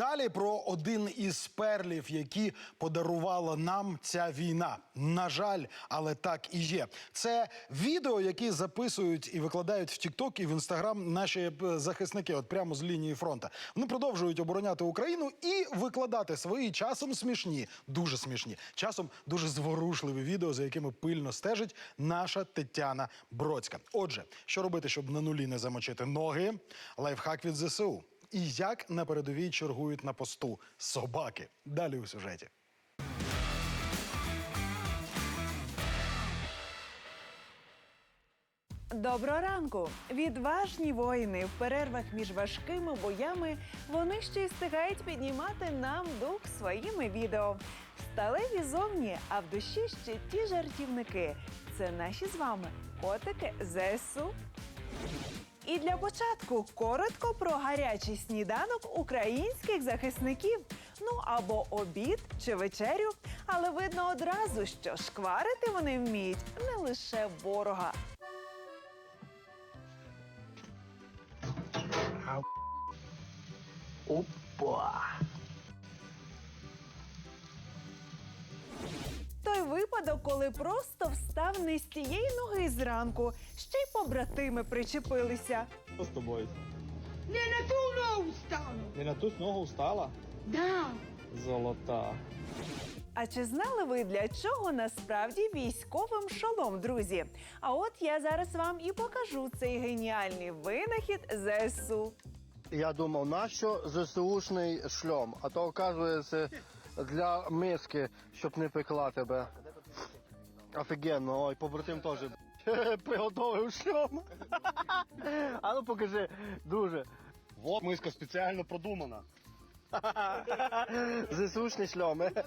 Далі про один із перлів, які подарувала нам ця війна. На жаль, але так і є. Це відео, які записують і викладають в TikTok і в Instagram наші е, захисники, от прямо з лінії фронту. Вони продовжують обороняти Україну і викладати свої часом смішні, дуже смішні, часом дуже зворушливі відео, за якими пильно стежить наша Тетяна Бродська. Отже, що робити, щоб на нулі не замочити ноги? Лайфхак від ЗСУ. І як на передовій чергують на посту собаки. Далі у сюжеті. Доброго ранку! Відважні воїни в перервах між важкими боями вони ще й встигають піднімати нам дух своїми відео. Сталеві зовні, а в душі ще ті жартівники. Це наші з вами котики ЗСУ. І для початку коротко про гарячий сніданок українських захисників. Ну або обід чи вечерю. Але видно одразу, що шкварити вони вміють не лише ворога. Той випадок, коли просто встав не з тієї ноги зранку, ще й побратими причепилися. Що з тобою? Не на ту ногу стану. Не на ту ногу встала? Да. Золота. А чи знали ви для чого насправді військовим шолом, друзі? А от я зараз вам і покажу цей геніальний винахід ЗСУ. Я думав, нащо ЗСУшний шльом? А то оказується для миски, щоб не пекла тебе. Офігенно, ой, побратим теж приготовив шльом. А ну покажи, дуже. Вот миска спеціально продумана. ЗСУшний шльом. е.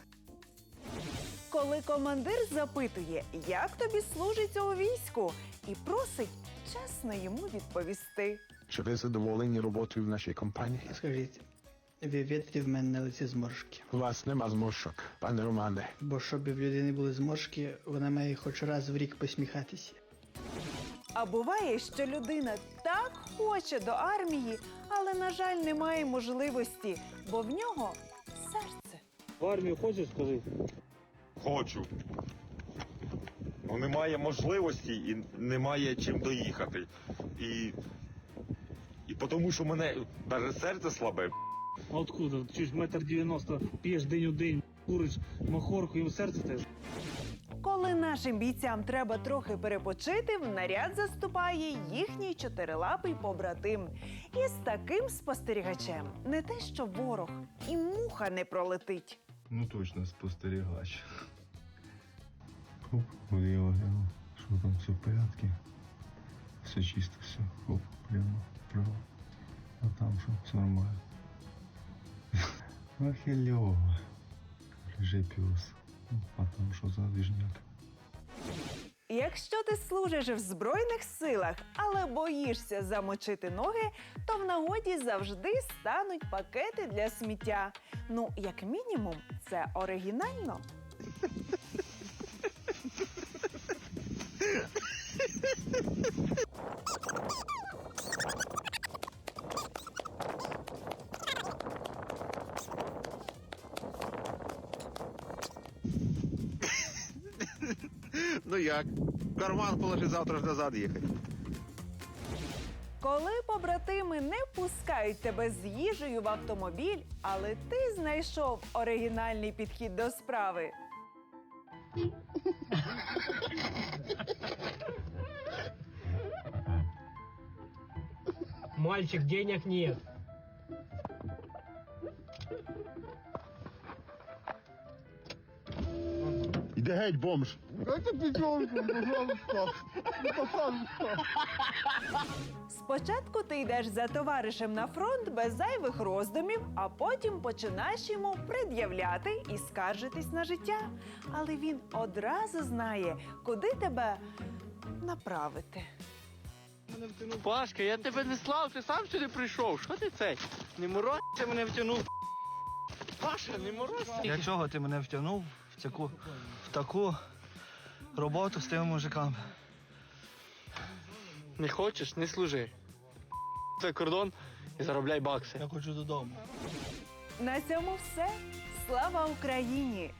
Коли командир запитує, як тобі служиться у війську, і просить чесно йому відповісти. Чи ви задоволені роботою в нашій компанії? Скажіть, ви вітрі в мене на лиці зморшки. У вас нема зморшок, пане Романе. Бо щоб в людини були зморшки, вона має хоч раз в рік посміхатися. А буває, що людина так хоче до армії, але, на жаль, не має можливості, бо в нього серце. В армію хочеш, скажи? Хочу. Ну, немає можливості і немає чим доїхати. І. І тому, що мене навіть серце слабе. А откуда? Чуєш, метр дев'яносто, п'єш день у день, куриш махорку і в серце теж. Коли нашим бійцям треба трохи перепочити, в наряд заступає їхній чотирилапий побратим. І з таким спостерігачем не те, що ворог, і муха не пролетить. Ну точно спостерігач. Хоп, вліво, гляну. Що там, все в порядку? Все чисто, все. Хоп, прямо, право. А там що, все нормально. Ахельово. Лежи пес. Ну, А там що за движняк? Якщо ти служиш в збройних силах, але боїшся замочити ноги, то в нагоді завжди стануть пакети для сміття. Ну, як мінімум, це оригінально. Ну як? Карман положи завтра ж назад їхати. Коли побратими не пускають тебе з їжею в автомобіль, але ти знайшов оригінальний підхід до справи. Мальчик, денег нет. Іде геть бомж! Спочатку ти йдеш за товаришем на фронт без зайвих роздумів, а потім починаєш йому пред'являти і скаржитись на життя. Але він одразу знає, куди тебе направити. Пашка, я тебе не слав, ти сам сюди прийшов. Що ти цей? Не морозься мене втягнув. Паша, не морозься. Для чого ти мене втягнув в таку, в таку роботу з тими мужиками? Не хочеш, не служи. Це кордон і заробляй бакси. Я хочу додому. На цьому все. Слава Україні!